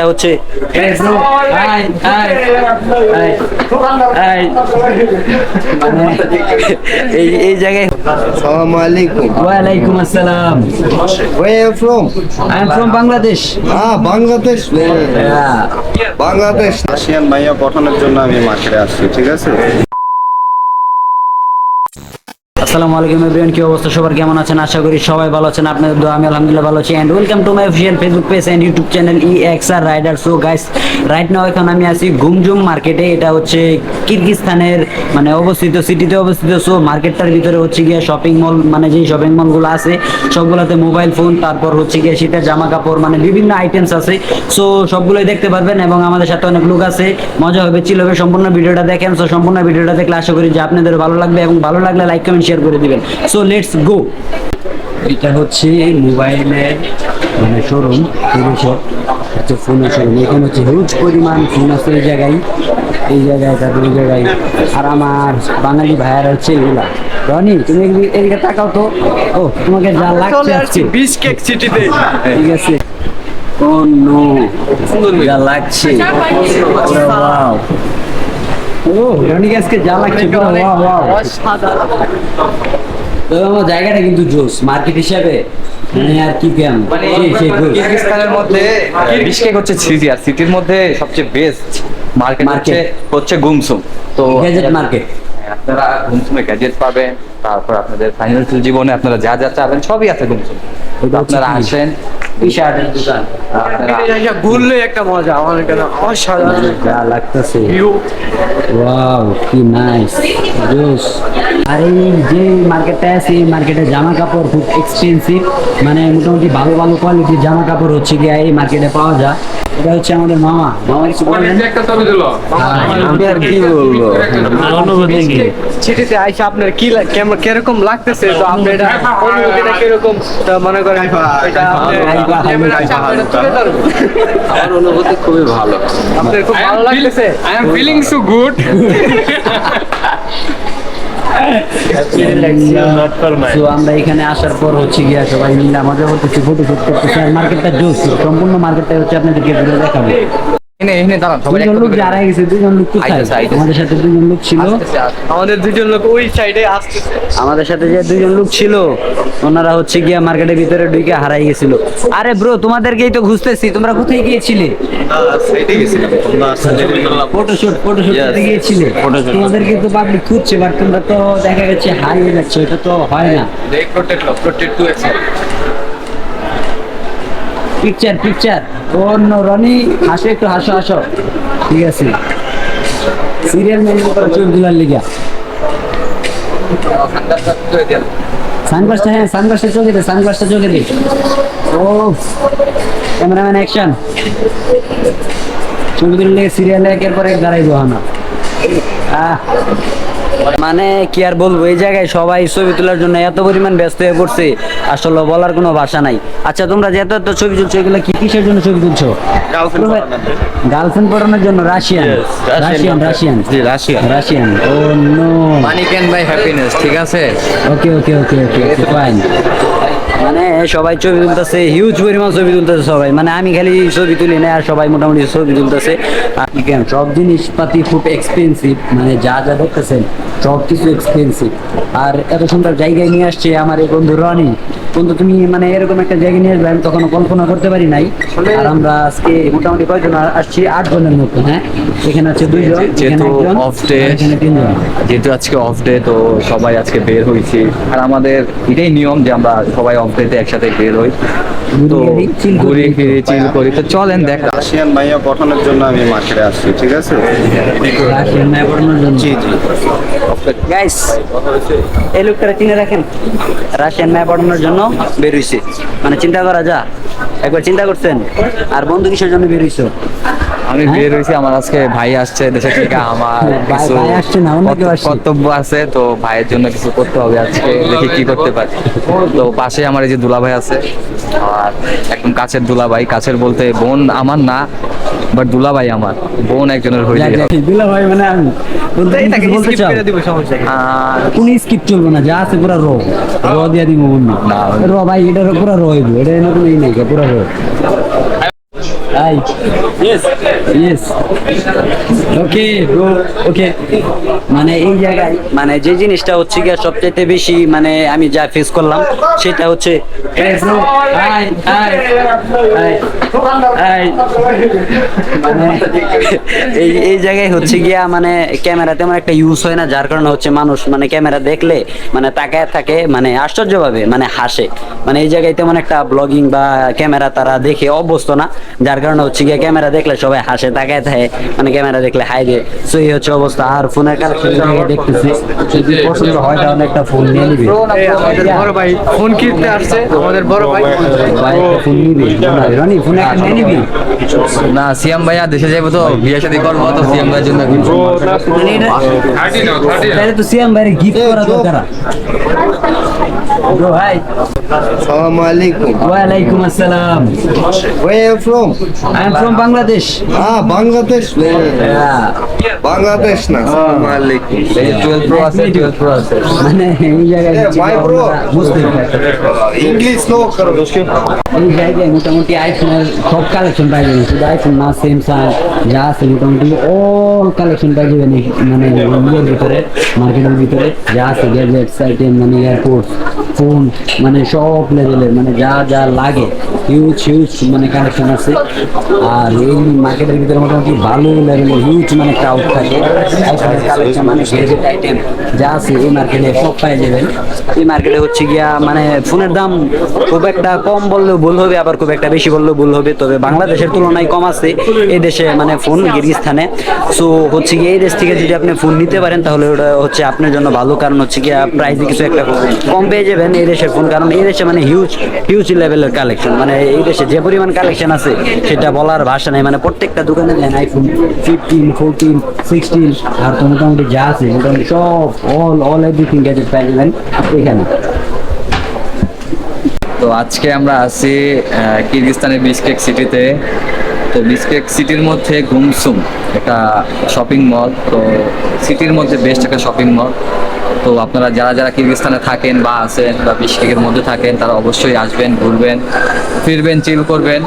এটা হচ্ছে এই এই জায়গায় আসসালাম Where are you from? Bangladesh Ah, Bangladesh. Bangladesh Russian মাইয়া পঠানোর জন্য আমি মার্কেটে আসছি ঠিক আছে? আসসালামু আলাইকুম এভরিওয়ান কি অবস্থা? সবার কেমন আছেন? আশা করি সবাই ভালো আছেন। আপনাদের দোয়া, আমি আলহামদুলিল্লাহ ভালো আছি। And welcome to my official Facebook page and YouTube channel E X R rider so guys right now এখন আমি আছি গুমজুম মার্কেটে এটা হচ্ছে কিরগিস্তানের মানে অবস্থিত সিটিতে অবস্থিত। সো মার্কেটটার ভিতরে হচ্ছে গিয়ে শপিং মল মানে যেই শপিং মলগুলো আছে, সবগুলোতে মোবাইল ফোন তারপর হচ্ছে গিয়ে শীতের জামা কাপড় মানে বিভিন্ন আইটেমস আছে। সো সবগুলোই দেখতে পারবেন এবং আমাদের সাথে অনেক লোক আছে। মজা হবে চিল হবে, সম্পূর্ণ ভিডিওটা দেখেন। সো সম্পূর্ণ ভিডিওটা দেখলে আশা করি যে আপনাদের ভালো লাগবে এবং ভালো লাগলে লাইক কমেন্ট শেয়ার করে দিবেন। সো লেটস গো এটা হচ্ছে মোবাইলের মানে শোরুম পুরুষের হচ্ছে ফোনের শোরুম। এখানে হচ্ছে হিউজ পরিমাণ ফোন আছে এই জায়গায়। এই জায়গায় তারপর এই জায়গায়। আর আমার বাঙালি ভাইয়ার হচ্ছে এগুলা। রনি তুমি এদিকে- তাকাও তো। ও তোমাকে যা লাগছে আজকে। বিস্কেট সিটিতে ঠিক আছে। Oh no. যা লাগছে। ওয়াও ও রনি আজকে যা লাগছে আমার জায়গাটা কিন্তু জোস মার্কেট হিসাবে। মানে আর কি কেম মানে সেই সেই good। কিরগিজস্তানের মধ্যে বিশকেক হচ্ছে সিটি আর সিটির মধ্যে সবচেয়ে বেস্ট মার্কেট হচ্ছে হচ্ছে গুমসুম তো গ্যাজেট মার্কেট আপনারা গুমসুমে গ্যাজেট পাবেন তারপর আপনাদের ফাইন্যান্সিয়াল জীবনে আপনারা যা যা চাবেন সবই আছে গুমসুম আপনারা? আসেন টি শার্টের দোকান। আপনারা ঘুরলে একটা মজা আমার এখানে অসাধারণ। যা লাগতেছে। ওয়াও কি নাইস জোস আর এই যে মার্কেটটা আছে এই মার্কেটে জামা কাপড় খুব এক্সপেন্সিভ মানে মোটামুটি ভালো ভালো কোয়ালিটির জামা কাপড় হচ্ছে গিয়ে এই মার্কেটে পাওয়া যায়। এটা হচ্ছে আমাদের মামা। মামা কিছু বলবেন আমি আর কি বলব? অনুভূতি কি সিটিতে আইসা আপনার কি কেমন কীরকম লাগতেছে? তো আপনি এটা অনুভূতিটা কীরকম তো মনে করেন? এটা। আমার অনুভূতি খুবই ভালো। আপনার খুব ভালো লাগতেছে? I am feeling so good তো আমরা এখানে আসার পর হচ্ছে গিয়া সবাই মিলে আমাদের করতেছি ফটো শুট করতেছি। আর মার্কেটটা জোস সম্পূর্ণ মার্কেটটা হচ্ছে আপনাদেরকে ঘুরে দেখাবো। আমাদের সাথে যে দুজন লোক ছিল ওনারা হচ্ছে গিয়া মার্কেটের ভিতরে ঢুকে হারাই গেছিল। আরে ব্রো তোমাদেরকেই তো খুঁজতেছি তোমরা কোথায় গিয়েছিলে? ফটোশুট ফটোশুট গিয়েছিলে? তোমাদেরকে তো পাবলিক খুঁজছে বাট তোমরা তো দেখা গেছে হারিয়ে যাচ্ছে এটা তো হয় না। পিকচার পিকচার অন্য, রনি, হাসো, একটু হাসো হাসো। ঠিক আছে। সিরিয়াল মেনু করে চোখ দুলার লিগা। সানগ্লাসটা হ্যাঁ সানগ্লাসটা চোখে দে সানগ্লাসটা চোখে দে ও ক্যামেরাম্যান অ্যাকশন ছবি তুললে সিরিয়ালে একের পর এক দাঁড়াইবো না আহ মানে কি আর বলব এই জায়গায় সবাই ছবি তোলার জন্য এত পরিমাণ ব্যস্ত হয়ে পড়ছে আসলে বলার কোনো ভাষা নাই। আচ্ছা তোমরা যে এত এত ছবি তুলছো এগুলো কি কিসের জন্য ছবি তুলছো? গার্লফ্রেন্ড পড়ানোর জন্য। Russian Russian Russian Russian oh no money can buy happiness ঠিক আছে? ওকে ওকে ওকে ওকে ফাইন সবাই ছবি তুলতেছে হিউজ পরিমাণ ছবি তুলতেছে সবাই। মানে আমি খালি ছবি তুলি না আর সবাই মোটামুটি ছবি তুলতেছে। সব জিনিসপাতি খুব এক্সপেন্সিভ মানে যা যা দেখতেছেন সব কিছু এক্সপেন্সিভ আর এত সুন্দর জায়গায় নিয়ে আসছে আমার এই বন্ধু রনি। বন্ধু তুমি মানে এরকম একটা জায়গায় নিয়ে আসবে আমি তখনও কল্পনা করতে পারি নাই। আর আমরা আজকে মোটামুটি কয়জন আসছি? আট জনের মতো হ্যাঁ? এখানে আছে দুইজন যেহেতু এখানে তিনজন। যেহেতু আজকে অফ ডে তো সবাই আজকে বের হয়েছি। আর আমাদের এটাই নিয়ম যে আমরা সবাই অফ ডে ডেতে একসাথে বের হই। তো ঘুরে ফিরে চিল করি। তো চলেন দেখ। রাশিয়ান মাইয়া পাঠানোর জন্য আমি মার্কেটে আসছি ঠিক আছে? রাশিয়ান ম্যাপ পড়ানোর জন্য? জি জি। গাইস এই লোকটা চিনে রাখেন। রাশিয়ান ম্যাপ পড়ানোর জন্য? বের হইছে। মানে চিন্তা করা যা। একবার চিন্তা করছেন আর বন্ধু কিসের জন্য বের হইছো? আমি হ্যাঁ? বের হয়েছি আমার আজকে ভাই আসছে দেশে থেকে আমার কিছু ভাই। কর্তব্য আছে তো ভাইয়ের জন্য কিছু করতে হবে আজকে দেখি কি করতে পারি। তো পাশে আমার এই যে দুলাভাই আছে আর একদম কাছের দুলাভাই কাছের বলতে বোন আমার না বাট দুলাভাই আমার বোন একজনের হয়ে যাক, যাক, ভাই মানে আমি বলতে এটাকে বলতে চাও? কোন স্কিপ চলবে না যা আছে পুরো র র দিয়া দিব বন্ধু। না। র ভাই এটা পুরো র হইব এটা ই নাই পুরো র hi yes yes okay bro okay মানে এই জায়গায় মানে যে জিনিসটা হচ্ছে গিয়ে সবচেয়ে বেশি মানে আমি যা ফেস করলাম সেটা হচ্ছে bro, hi, hi, hi, hi। মানে এই এই জায়গায় হচ্ছে গিয়া মানে ক্যামেরা তেমন একটা ইউজ হয় না যার কারণে হচ্ছে মানুষ মানে ক্যামেরা দেখলে মানে তাকায় থাকে মানে আশ্চর্য ভাবে মানে হাসে। মানে এই জায়গায় তেমন একটা ব্লগিং বা ক্যামেরা তারা দেখে অভ্যস্ত না যার কারণে হচ্ছে গিয়ে ক্যামেরা দেখলে সবাই হাসে তাকায় থাকে। মানে ক্যামেরা দেখলে হাই রে সো এই হচ্ছে অবস্থা। আর ফোনের কালেকশন দেখতেছি যদি পছন্দ হয় তাহলে একটা ফোন নিয়ে নিবি। আমাদের বড় ভাই ফোন কিনতে আসছে আমাদের বড় ভাই। ভাই ফোন নিবি। না, রনি ফোন একটা নিয়ে নিবি? না সিএম ভাইয়া দেশে যাব তো বিয়ে শাদী করব তো সিএম ভাইয়ের জন্য কিনবো। মানে তাহলে তো সিয়াম ভাইয়ের গিফট করা দরকার। Bro hi Assalamu alaikum. ওয়ালাইকুম আসসালাম Where you from? I am from Bangladesh Ah, Bangladesh. Bangladesh na. Assalamu alaikum. এই যে 12 প্রো আছে 12 প্রো আছে মানে এই জায়গায় Yeah, গিয়ে bro. বুঝতে no karo doshke. এই জায়গায় মোটামুটি আইফোনের সব কালেকশন পাই যাবেন শুধু আইফোন না স্যামসাং যা আছে মোটামুটি অল কালেকশন পাই যাবেন এই মানে ইয়ের ভিতরে মার্কেটের ভিতরে যা আছে গ্যাজেটস আইটেম মানে এয়ারপোর্টস ফোন মানে সব লেভেলের মানে যা যা লাগে হিউজ হিউজ মানে কালেকশন আছে। আর এই মার্কেটের ভিতরে মোটামুটি ভালো লেভেলের হিউজ মানে ক্রাউড থাকে। মানে যা আছে এই মার্কেটে সব পাই যাবেন। এই মার্কেটে হচ্ছে গিয়া মানে ফোনের দাম খুব একটা কম বললেও ভুল হবে, আবার খুব একটা বেশি বললেও ভুল হবে। তবে বাংলাদেশের তুলনায় কম আছে এই দেশে মানে ফোন কিরগিস্তানে সো হচ্ছে গিয়ে এই দেশ থেকে যদি আপনি ফোন নিতে পারেন, তাহলে ওটা হচ্ছে আপনার জন্য ভালো। কারণ হচ্ছে গিয়া প্রাইসে কিছু একটা কম পেয়ে যাবেন এই দেশের ফোন কারণ এই দেশে মানে হিউজ হিউজ লেভেলের কালেকশন মানে এই দেশে যে পরিমাণ কালেকশন আছে সেটা বলার ভাষা নেই। মানে প্রত্যেকটা দোকানে then iPhone fifteen fourteen sixteen আর তো মোটামুটি যা আছে মোটামুটি সব অল অল এভরিথিং গ্যাজেট পেয়ে যাবেন এখানে। তো আজকে আমরা আছি আহ, কিরগিজস্তানের বিশকেক সিটিতে তো বিশকেক সিটির মধ্যে ঘুমসুম একটা শপিং মল তো সিটির মধ্যে বেস্ট একটা শপিং মল তো আপনারা যারা যারা কিরগিস্তানে থাকেন বা আছেন বা বিশ্বের মধ্যে থাকেন, তারা অবশ্যই আসবেন, ঘুরবেন, ফিরবেন চিল করবেন।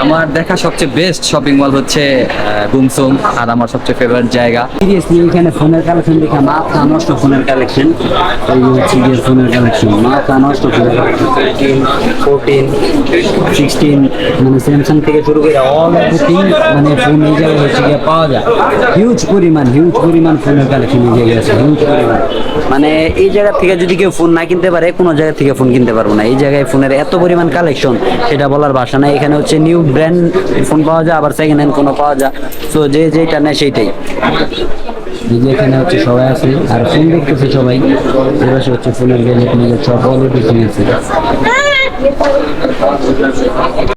আমার দেখা সবচেয়ে বেস্ট শপিং মল হচ্ছে গুমসুম, আর আমার সবচেয়ে ফেভারিট জায়গা। সিরিয়াসলি এখানে ফোনের কালেকশন দেখা মাথা নষ্ট ফোনের কালেকশন এই হচ্ছে গিয়ে ফোনের কালেকশন মাথা নষ্ট ফোনের ফিফটিন ফোরটিন সিক্সটিন মানে স্যামসাং থেকে শুরু করে অল এভরিথিং মানে ফোন এই জায়গায় হচ্ছে গিয়ে পাওয়া যায়। হিউজ পরিমাণ হিউজ পরিমাণ ফোনের কালেকশন এই জায়গায় আছে হিউজ পরিমাণ। মানে এই জায়গা থেকে যদি কেউ ফোন না কিনতে পারে, কোনো জায়গা থেকে ফোন কিনতে পারব না। এই জায়গায় ফোনের এত পরিমাণ কালেকশন সেটা বলার ভাষা নাই। এখানে হচ্ছে নিউ ব্র্যান্ড ফোন পাওয়া যায়, আবার সেকেন্ড হ্যান্ড ফোনও পাওয়া যায়। সো যে যেটা নেয় সেইটাই। এখানে হচ্ছে সবাই আছে, আর ফোন দেখতেছে সবাই। এবার হচ্ছে ফোনের গেলে সব অলরেডি আছে।